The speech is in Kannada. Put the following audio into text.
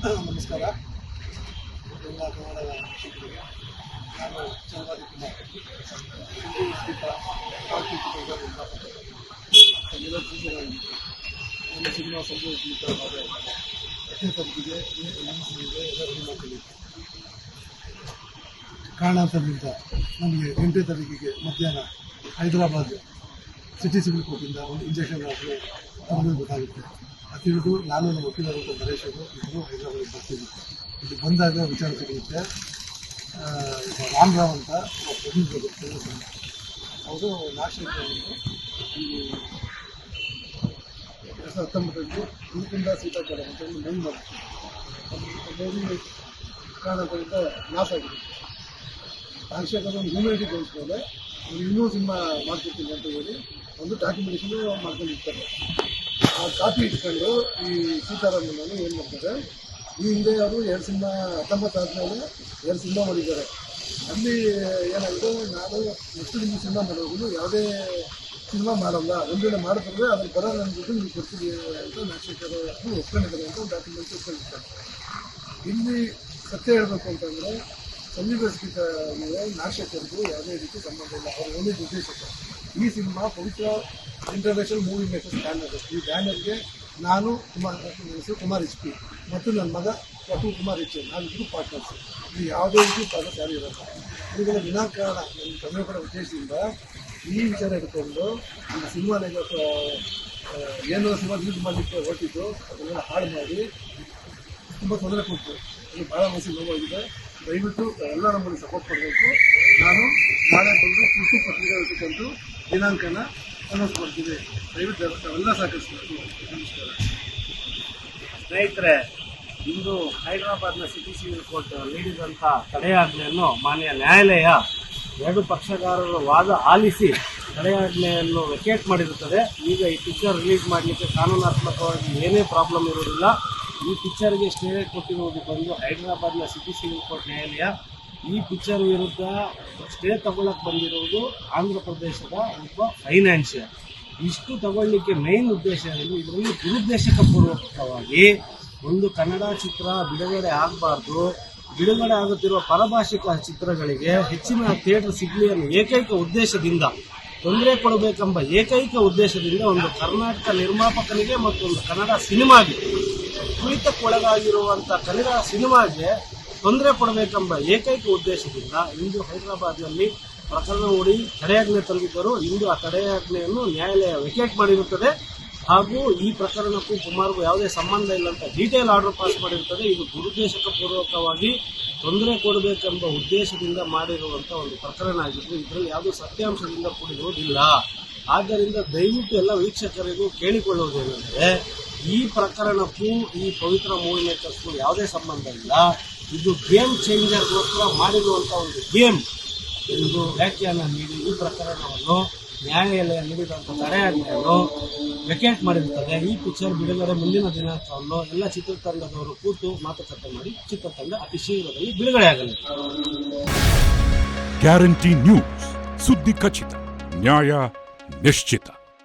ನಮಸ್ಕಾರ ಎಲ್ಲ ಕನ್ನಡ ಶಿಕ್ಷಕರಿಗೆ ನಾನು ಚಂದ್ರಾದಿ ಕುಮಾರ್ ಎಲ್ಲ ನನ್ನ ಸಿನಿಮಾ ಎಲ್ಲ ಸಿನಿಮಾ ಕಾರಣಾಂತರದಿಂದ ನಮಗೆ ಎಂಟನೇ ತಾರೀಕಿಗೆ ಮಧ್ಯಾಹ್ನ ಹೈದರಾಬಾದ್ ಸಿಟಿ ಸಿವಿಲ್ ಕೋರ್ಟಿಂದ ಒಂದು ಇಂಜೆಕ್ಷನ್ ಹಾಕಲು ತಂದಿರಬೇಕಾಗುತ್ತೆ ಅದು ನಾನು ನಮ್ಮ ವಕೀಲರು ನರೇಶ್ ಅವರು ಇಬ್ಬರು ಹೈದರಾಬಾದ್ ಬರ್ತೀವಿ. ಇಲ್ಲಿ ಬಂದಾಗ ವಿಚಾರ ಸಿಗುತ್ತೆ ರಾಮರಾವ್ ಅಂತ ಅವರು ಈ ಎರಡು ಸಾವಿರದ ಅಂತ ಒಂದು ಮೈನ್ ಮಾಡಿದ್ರು. ಕಾರಣಗಳಿಂದ ಲಾಸ್ ಆಗಿದೆ. ರಾಜಶೇಖರ್ ಒಂದು ಹ್ಯೂಮಿನಿಟಿ ಬೇಸ್ ಮೇಲೆ ಒಂದು ಇನ್ನೂ ಸಿನಿಮಾ ಮಾಡ್ತಿರ್ತೀನಿ ಅಂತ ಹೇಳಿ ಒಂದು ಡಾಕ್ಯುಮೆಂಟೇಷನ್ ಮಾಡ್ಕೊಂಡಿರ್ತಾರೆ. ಆ ಕಾಪಿ ಇಟ್ಕೊಂಡು ಈ ಸೀತಾರಾಮನ್ ಏನು ಮಾಡ್ತಾರೆ? ಈ ಹಿಂದೆ ಅವರು ಎರಡು ಸಿನಿಮಾ ಹತ್ತೊಂಬತ್ತು ಆದಮೇಲೆ ಎರಡು ಸಿನಿಮಾ ಮಾಡಿದ್ದಾರೆ. ಅಲ್ಲಿ ಏನಾಗಿದೆ ನಾನು ಎಷ್ಟು ನಿಮ್ಮ ಸಿನಿಮಾ ಮಾಡೋದು? ಯಾವುದೇ ಸಿನಿಮಾ ಮಾಡಲ್ಲ. ಒಂದು ವೇಳೆ ಮಾಡಿದ್ರೆ ಅದ್ರಲ್ಲಿ ಬರೋ ನನ್ನ ಜೊತೆ ನೀವು ಕೊಡ್ತೀವಿ ಅಂತ ನಾಕ್ಷಕರು ಒಪ್ಕೊಂಡಿದ್ದಾರೆ ಅಂತ ಒಂದು ಡಾಕ್ಯುಮೆಂಟ್ ಒಪ್ಕೊಂಡಿರ್ತಾರೆ ಇಲ್ಲಿ ಸತ್ಯ ಹೇಳಬೇಕು ಅಂತಂದರೆ ಸನ್ನಿವೇಶಿತ ಮೇಲೆ ನಾಶಕರಿಗೂ ಯಾವುದೇ ರೀತಿ ಸಂಬಂಧ ಇಲ್ಲ. ಅವರು ಒಂದು ಉದ್ದೇಶಕ್ಕೆ ಈ cinema Pavitra international movie makers banner ಈ ಬ್ಯಾನರ್ಗೆ ನಾನು ಕುಮಾರ್ ನನ್ನ ಹೆಸರು ಕುಮಾರ್ ಎಚ್ ಪಿ ಮತ್ತು ನನ್ನ ಮಗ ವಟು ಕುಮಾರ್ ಎಚ್ ನಾವಿಬ್ಬರು ಪಾರ್ಟ್ನರ್ಸ್ ಇದು ಯಾವುದೇ ರೀತಿ ಪಾರ್ಟ್ನರ್ಸ್ ಯಾರು ಇರಲ್ಲ. ಇವುಗಳ ವಿನಾಕಾರಣ ನನ್ನ ಕನ್ನಡ ಉದ್ದೇಶದಿಂದ ಈ ವಿಚಾರ ಇಟ್ಕೊಂಡು ಈ ಸಿನಿಮಾ ಏನೋ ಸಿನಿಮಾ ರಿಲೀಸ್ ಮಾಡಲಿಕ್ಕೆ ಹೊರಟಿದ್ದು, ಅದನ್ನೆಲ್ಲ ಹಾಳು ಮಾಡಿ ತುಂಬ ತೊಂದರೆ ಕೊಡ್ತು. ಅದು ಭಾಳ ಮನಸ್ಸಿಗೆ ನೋವಾಗಿದೆ. ದಯವಿಟ್ಟು ಎಲ್ಲ ನಮ್ಮಲ್ಲಿ ಸಪೋರ್ಟ್ ಮಾಡಬೇಕು. ನಾನು ನಾಳೆ ಬಂದು ಕೃಷಿ ಪತ್ರಿಕೆ ಇಟ್ಟುಕೊಂಡು ದಿನಾಂಕನ ಅನೌನ್ಸ್ ಮಾಡ್ತೀವಿ ದಯವಿಟ್ಟು ಎಲ್ಲ ಸಹಕರಿಸಬೇಕು. ನಮಸ್ಕಾರ. ಸ್ನೇಹಿತರೆ, ಇಂದು ಹೈದರಾಬಾದ್ನ ಸಿಟಿ ಸಿವಿಲ್ ಕೋರ್ಟ್ ನೀಡಿದಂಥ ತಡೆಯಾಜ್ಞೆಯನ್ನು ಮಾನ್ಯ ನ್ಯಾಯಾಲಯ ಎರಡು ಪಕ್ಷಗಾರರ ವಾದ ಆಲಿಸಿ ತಡೆಯಾಜ್ಞೆಯನ್ನು ವೆಕೇಟ್ ಮಾಡಿರುತ್ತದೆ. ಈಗ ಈ ಪಿಕ್ಚರ್ ರಿಲೀಸ್ ಮಾಡಲಿಕ್ಕೆ ಕಾನೂನಾತ್ಮಕವಾಗಿ ಏನೇ ಪ್ರಾಬ್ಲಮ್ ಇರುವುದಿಲ್ಲ. ಈ ಪಿಕ್ಚರ್ಗೆ ಸ್ಟೇ ಕೊಟ್ಟಿರುವುದು ಬಂದು ಹೈದರಾಬಾದ್ನ ಸಿಟಿ ಸಿವಿಲ್ ಕೋರ್ಟ್ ನ್ಯಾಯಾಲಯ ಈ ಪಿಕ್ಚರ್ ವಿರುದ್ಧ ಸ್ಟೇ ತಗೊಳ್ಳಕ್ಕೆ ಬಂದಿರೋದು ಆಂಧ್ರ ಪ್ರದೇಶದ ಒಬ್ಬ ಫೈನಾನ್ಷಿಯರ್. ಇಷ್ಟು ತಗೊಳ್ಳಿಕ್ಕೆ ಮೇನ್ ಉದ್ದೇಶ ಏನು? ಇದರಲ್ಲಿ ದುರುದ್ದೇಶಕ ಪೂರ್ವಕವಾಗಿ ಒಂದು ಕನ್ನಡ ಚಿತ್ರ ಬಿಡುಗಡೆ ಆಗಬಾರ್ದು. ಬಿಡುಗಡೆ ಆಗುತ್ತಿರುವ ಪರಭಾಷಿಕ ಚಿತ್ರಗಳಿಗೆ ಹೆಚ್ಚಿನ ಥಿಯೇಟರ್ ಸಿಗಲಿ ಅನ್ನೋ ಏಕೈಕ ಉದ್ದೇಶದಿಂದ, ತೊಂದರೆ ಕೊಡಬೇಕೆಂಬ ಏಕೈಕ ಉದ್ದೇಶದಿಂದ ಒಂದು ಕರ್ನಾಟಕ ನಿರ್ಮಾಪಕನಿಗೆ ಮತ್ತು ಒಂದು ಕನ್ನಡ ಸಿನಿಮಾಗೆ ಕುಳಿತಕ್ಕೊಳಗಾಗಿರುವಂಥ ಕನ್ನಡ ಸಿನಿಮಾಗೆ ತೊಂದರೆ ಕೊಡಬೇಕೆಂಬ ಏಕೈಕ ಉದ್ದೇಶದಿಂದ ಇಂದು ಹೈದರಾಬಾದ್ನಲ್ಲಿ ಪ್ರಕರಣ ಹೂಡಿ ತಡೆಯಾಜ್ಞೆ ತಂದಿದ್ದರು. ಇಂದು ಆ ತಡೆಯಾಜ್ಞೆಯನ್ನು ನ್ಯಾಯಾಲಯ ವೆಕೇಟ್ ಮಾಡಿರುತ್ತದೆ. ಹಾಗೂ ಈ ಪ್ರಕರಣಕ್ಕೂ ಕುಮಾರ್ಗೂ ಯಾವುದೇ ಸಂಬಂಧ ಇಲ್ಲ ಅಂತ ಡೀಟೇಲ್ ಆರ್ಡರ್ ಪಾಸ್ ಮಾಡಿರುತ್ತದೆ. ಇದು ದುರುದ್ದೇಶಕ ಪೂರ್ವಕವಾಗಿ ತೊಂದರೆ ಕೊಡಬೇಕೆಂಬ ಉದ್ದೇಶದಿಂದ ಮಾಡಿರುವಂಥ ಒಂದು ಪ್ರಕರಣ ಆಗಿದ್ದು, ಇದರಲ್ಲಿ ಯಾವುದೇ ಸತ್ಯಾಂಶದಿಂದ ಕೂಡಿರುವುದಿಲ್ಲ. ಆದ್ದರಿಂದ ದಯವಿಟ್ಟು ಎಲ್ಲ ವೀಕ್ಷಕರಿಗೂ ಕೇಳಿಕೊಳ್ಳುವುದೇನೆಂದರೆ, ಈ ಪ್ರಕರಣಕ್ಕೂ ಈ ಪವಿತ್ರ ಮೂವಿ ಮೇಕರ್ಸ್ಗೂ ಯಾವುದೇ ಸಂಬಂಧ ಇಲ್ಲ. ಇದು ಗೇಮ್ ಚೇಂಜರ್ಗೋಸ್ಕರ ಮಾಡಿರುವಂಥ ಒಂದು ಗೇಮ್. ಎಂದು ವ್ಯಾಖ್ಯಾನ ನೀಡಿ, ಈ ಪ್ರಕರಣವನ್ನು ನ್ಯಾಯಾಲಯ ನೀಡಿದಂಥ ತಡೆಯಾಜ್ಞೆಯನ್ನು ವೆಕೇಟ್ ಮಾಡಿರುತ್ತದೆ. ಈ ಪಿಕ್ಚರ್ ಬಿಡುಗಡೆ ಮುಂದಿನ ದಿನಾಂಕವನ್ನು ಎಲ್ಲ ಚಿತ್ರತಂಡದವರು ಕೂತು ಮಾತುಕತೆ ಮಾಡಿ ಚಿತ್ರತಂಡ ಅತಿ ಶೀಘ್ರದಲ್ಲಿ ಬಿಡುಗಡೆಯಾಗಲಿದೆ ಗ್ಯಾರಂಟಿ ನ್ಯೂಸ್ ಸುದ್ದಿ ಖಚಿತ ನ್ಯಾಯ ನಿಶ್ಚಿತ